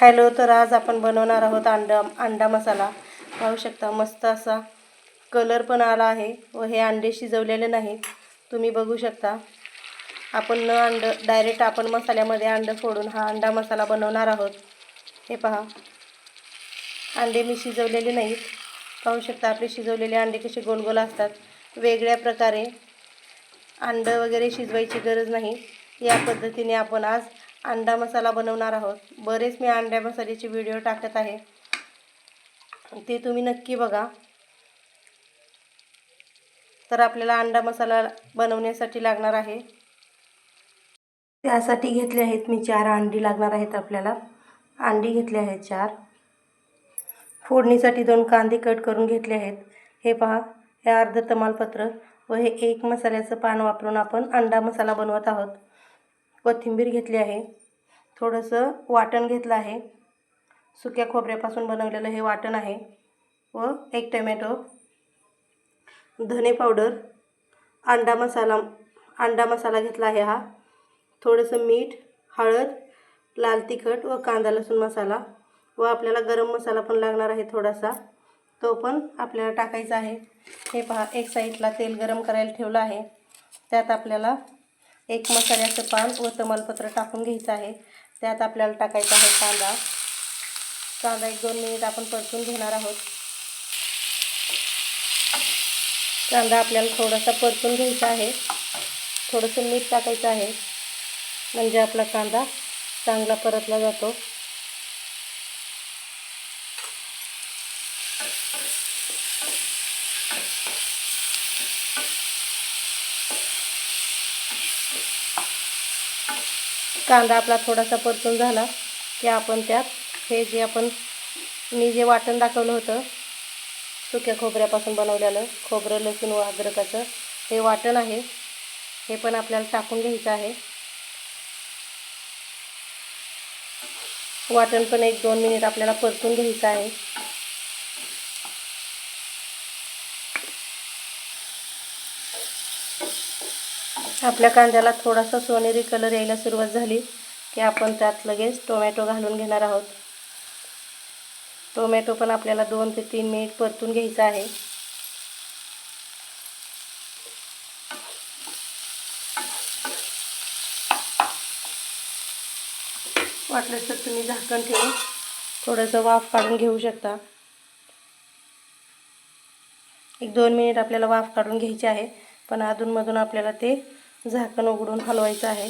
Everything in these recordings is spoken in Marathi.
हॅलो तर आज आपण बनवणार आहोत अंडा अंडा मसाला. पाहू शकता मस्त असा कलर पण आला आहे व हे अंडे शिजवलेले नाहीत तुम्ही बघू शकता. आपण न अंड डायरेक्ट आपण मसाल्यामध्ये अंडं फोडून हा अंडा मसाला बनवणार आहोत. हे पहा. अंडे मी शिजवलेले नाहीत. पाहू शकता आपले शिजवलेले अंडे कसे गोलगोल असतात. वेगळ्या प्रकारे अंडं वगैरे शिजवायची गरज नाही. या पद्धतीने आपण आज अंडा मसाला बनवणार आहोत. बरेच मी अंड्या मसाल्याचे व्हिडिओ टाकत आहे. ते तुम्ही नक्की बघा. तर आपल्याला अंडा मसाला बनवण्यासाठी लागणार आहे. त्यासाठी घेतले आहेत मी चार अंडी लागणार आहेत आपल्याला. अंडी घेतली आहेत चार. फोडणीसाठी दोन कांदे कट करून घेतले आहेत. हे पहा हे अर्ध तमालपत्र व हे एक मसाल्याचं पान वापरून आपण अंडा मसाला बनवत आहोत. कोथिंबीर घेतली आहे. थोडंसं वाटण घेतलं आहे. सुक्या खोबऱ्यापासून बनवलेलं हे वाटण आहे व एक टमॅटो धने पावडर अंडा मसाला अंडा मसाला घेतला आहे हा. थोडंसं मीठ हळद लाल तिखट व कांदा लसूण मसाला व आपल्याला गरम मसाला पण लागणार आहे थोडासा. तो पण आपल्याला टाकायचा आहे. हे पहा एक साईडला तेल गरम करायला ठेवलं आहे. त्यात आपल्याला एक मसाल्याचं पान व तमालपत्र टाकून घ्यायचं आहे. त्यात आपल्याला टाकायचा आहे कांदा. कांदा एक दोन मिनिट आपण परतून घेणार आहोत. कांदा आपल्याला थोडासा परतून घ्यायचा आहे. थोडंसं मीठ टाकायचं आहे. म्हणजे आपला कांदा चांगला परतला जातो. कांदा आपला थोडासा परतून झाला की आपण त्यात हे जे आपण मी जे वाटण दाखवलं होतं सुक्या खोबऱ्यापासून बनवलेलं खोबरं लसूण व अद्रकाचं हे वाटण आहे. हे पण आपल्याला टाकून घ्यायचं आहे. वाटण पण एक दोन मिनिट आपल्याला परतून घ्यायचं आहे. आपल्या कांद्याला थोडासा सोनेरी कलर यायला सुरुवात झाली की आपण त्यात लगेच टोमॅटो घालून घेणार आहोत. टोमॅटो पण आपल्याला दोन ते तीन मिनिट परतून घ्यायचा आहे. वाटलं तर तुम्ही झाकण ठेवून थोडंसं वाफ काढून घेऊ शकता. एक दोन मिनिट आपल्याला वाफ काढून घ्यायची आहे पण अधूनमधून आपल्याला ते झाकण उघडून हलवायचं आहे.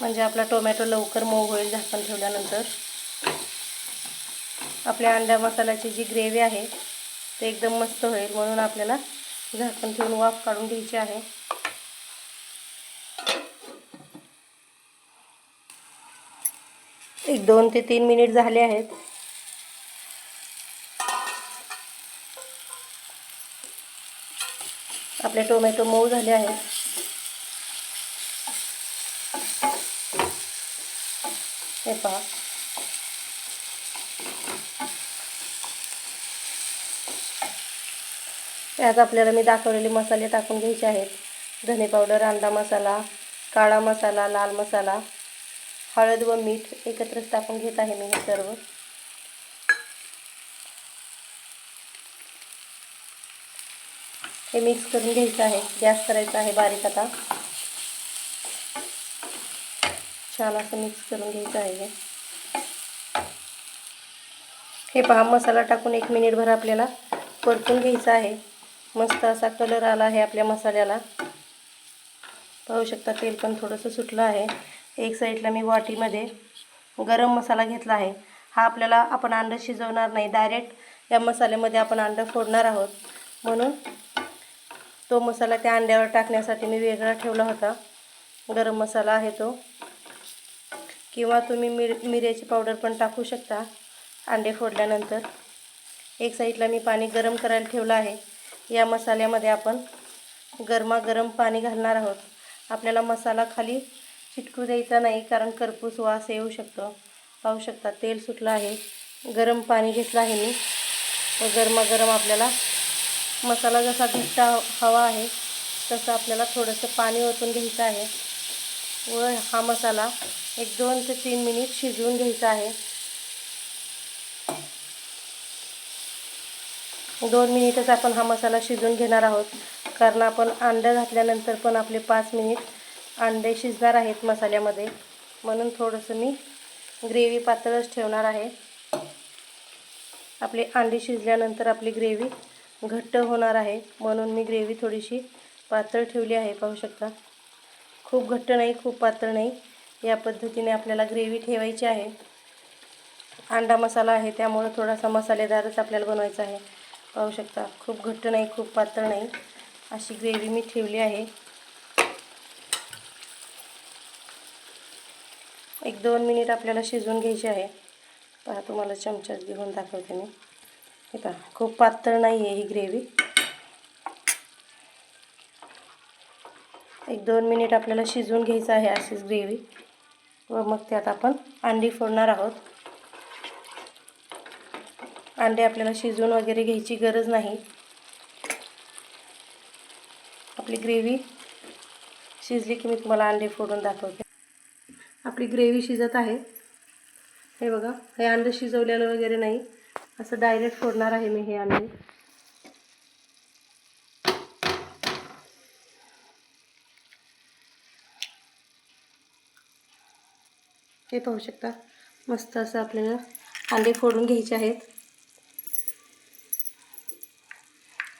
म्हणजे आपला टोमॅटो लवकर मऊ होईल झाकण ठेवल्यानंतर. आपल्या अंड्या मसाल्याची जी ग्रेव्ही आहे ते एकदम मस्त होईल म्हणून आपल्याला झाकण ठेवून वाफ काढून घ्यायची आहे. एक दोन ते तीन मिनिट झाले आहेत. आपले टोमॅटो मऊ झाले आहेत. हे पहा. यात आपल्याला मी दाखवलेले मसाले टाकून घ्यायचे आहेत. धने पावडर अंडा मसाला काळा मसाला लाल मसाला हळद व मीठ एकत्रच टाकून घेत आहे मी हे सर्व. हे मिक्स करून घ्यायचं आहे. गॅस करायचा आहे बारीक आता. छान असं मिक्स करून घ्यायचं आहे. हे पहा मसाला टाकून एक मिनिटभर आपल्याला परतून घ्यायचा आहे. मस्त असा कलर आला आहे आपल्या मसाल्याला. पाहू शकता तेल पण थोडंसं सुटलं आहे. एक साईडला मी वाटीमध्ये गरम मसाला घेतला आहे. हा आपल्याला आपण अंडं शिजवणार नाही. डायरेक्ट या मसाल्यामध्ये आपण अंडं फोडणार आहोत. म्हणून तो मसाला त्या अंड्यावर टाकण्यासाठी मी वेगळा ठेवला होता. गरम मसाला आहे तो. किंवा तुम्ही मिर मिऱ्याची पावडर पण टाकू शकता अंडे फोडल्यानंतर. एक साईडला मी पाणी गरम करायला ठेवलं आहे. या मसाल्यामध्ये आपण गरमागरम पाणी घालणार आहोत. आपल्याला मसाला खाली चिटकू द्यायचा नाही कारण करपूस वास येऊ शकतो. पाहू शकता तेल सुटलं आहे. गरम पाणी घेतलं आहे मी. व गरमागरम आपल्याला मसाला जसा घट्टा हवा आहे तसं आपल्याला थोडंसं पाणी ओतून घ्यायचं आहे. व हा मसाला एक दोन ते तीन मिनिट शिजवून घ्यायचं आहे. दोन मिनिटच आपण हा मसाला शिजवून घेणार आहोत. कारण आपण अंडं घातल्यानंतर पण आपले पाच मिनिट अंडे शिजणार आहेत मसाल्यामध्ये. म्हणून थोडंसं मी ग्रेव्ही पातळच ठेवणार आहे. आपले अंडे शिजल्यानंतर आपली ग्रेव्ही घट्ट होणार आहे. म्हणून मी ग्रेव्ही थोडीशी पातळ ठेवली आहे पाहू शकता. खूप घट्ट नाही खूप पातळ नाही. या पद्धतीने आपल्याला ग्रेव्ही ठेवायची आहे. अंडा मसाला आहे त्यामुळं थोडासा मसालेदारच आपल्याला बनवायचा आहे. पाहू शकता खूप घट्ट नाही खूप पातळ नाही. अशी ग्रेव्ही मी ठेवली आहे. एक दोन मिनिट आपल्याला शिजवून घ्यायची आहे. पहा तुम्हाला चमच्यात घेऊन दाखवते मी. हे पहा खूप पातळ नाही आहे ही ग्रेव्ही एक दोन मिनिट आपल्याला शिजवून घ्यायचं आहे अशीच ग्रेव्ही व मग त्यात आपण अंडी फोडणार आहोत. अंडे आपल्याला शिजवून वगैरे घ्यायची गरज नाही. आपली ग्रेव्ही शिजली की मी तुम्हाला अंडे फोडून दाखवते. आपली ग्रेव्ही शिजत आहे. हे बघा हे अंडे शिजवलेलं वगैरे नाही. असं डायरेक्ट फोडणार आहे मी हे अंडे. हे पाहू शकता. मस्त असं आपल्याला अंडे फोडून घ्यायचे आहेत.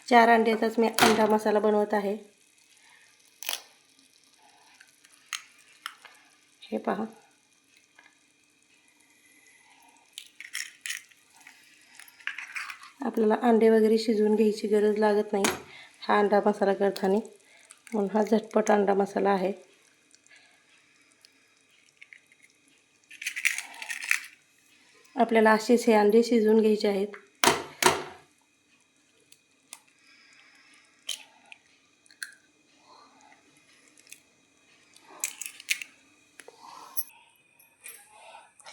चार अंड्याचाच मी अंडा मसाला बनवत आहे. हे पहा. आपल्याला अंडे वगैरे शिजवून घ्यायची गरज लागत नाही हा अंडा मसाला करताना. म्हणून हा झटपट अंडा मसाला आहे. आपल्याला असेच हे अंडे शिजवून घ्यायचे आहेत.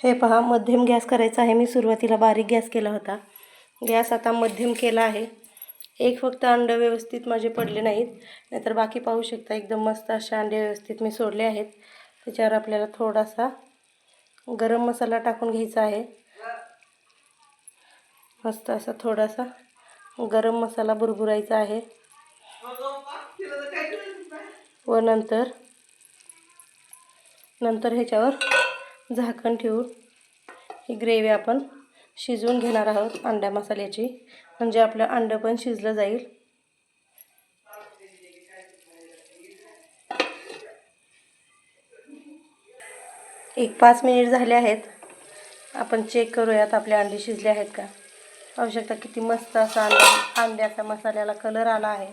हे पहा मध्यम गॅस करायचा आहे. मी सुरुवातीला बारीक गॅस केला होता. गॅस आता मध्यम केला आहे. एक फक्त अंडं व्यवस्थित माझे पडले नाहीत. नाहीतर बाकी पाहू शकता एकदम मस्त असे अंडे व्यवस्थित मी सोडले आहेत. त्याच्यावर आपल्याला थोडासा गरम मसाला टाकून घ्यायचा आहे. मस्त असा थोडासा गरम मसाला भुरभुरायचा आहे. व नंतर नंतर ह्याच्यावर झाकण ठेवून ही ग्रेव्ही आपण शिजवून घेणार आहोत अंड्या मसाल्याची. म्हणजे आपलं अंडं पण शिजलं जाईल. एक पाच मिनिट झाले आहेत. आपण चेक करूयात आपले अंडे शिजले आहेत का? पाहू शकता किती मस्त असा अंडा आंब्याचा मसाल्याला कलर आला आहे.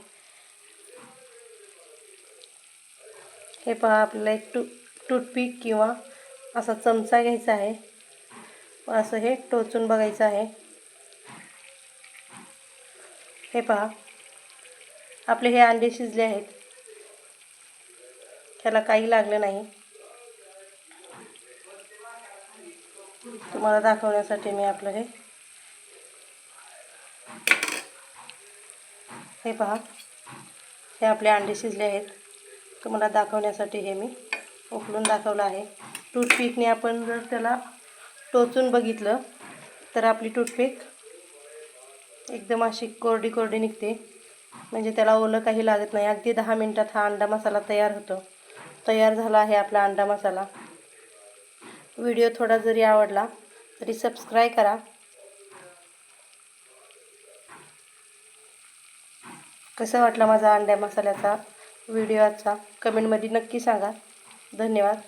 हे पहा आपल्याला एक टू टूथपिक किंवा असा चमचा घ्यायचा आहे. असं हे टोचून बघायचं आहे. हे पहा आपले हे अंडे शिजले आहेत. त्याला काही लागलं नाही. तुम्हाला दाखवण्यासाठी मी आपलं हे हे पहा. हे आपले अंडे शिजले आहेत. तुम्हाला दाखवण्यासाठी हे मी उकलून दाखवलं आहे. टूथपिकने आपण जर त्याला टोचून बघितलं तर आपली टूथपिक एकदम अशी कोरडी कोरडी निघते. म्हणजे त्याला ओलं काही लागत नाही. अगदी दहा मिनटात हा अंडा मसाला तयार होतो. तयार झाला आहे आपला अंडा मसाला. व्हिडिओ थोडा जरी आवडला तरी सबस्क्राईब करा. कसा वाटला माझा अंड्या मसाल्याचा? व्हिडिओ आजचा. कमेंटमध्ये नक्की सांगा. धन्यवाद.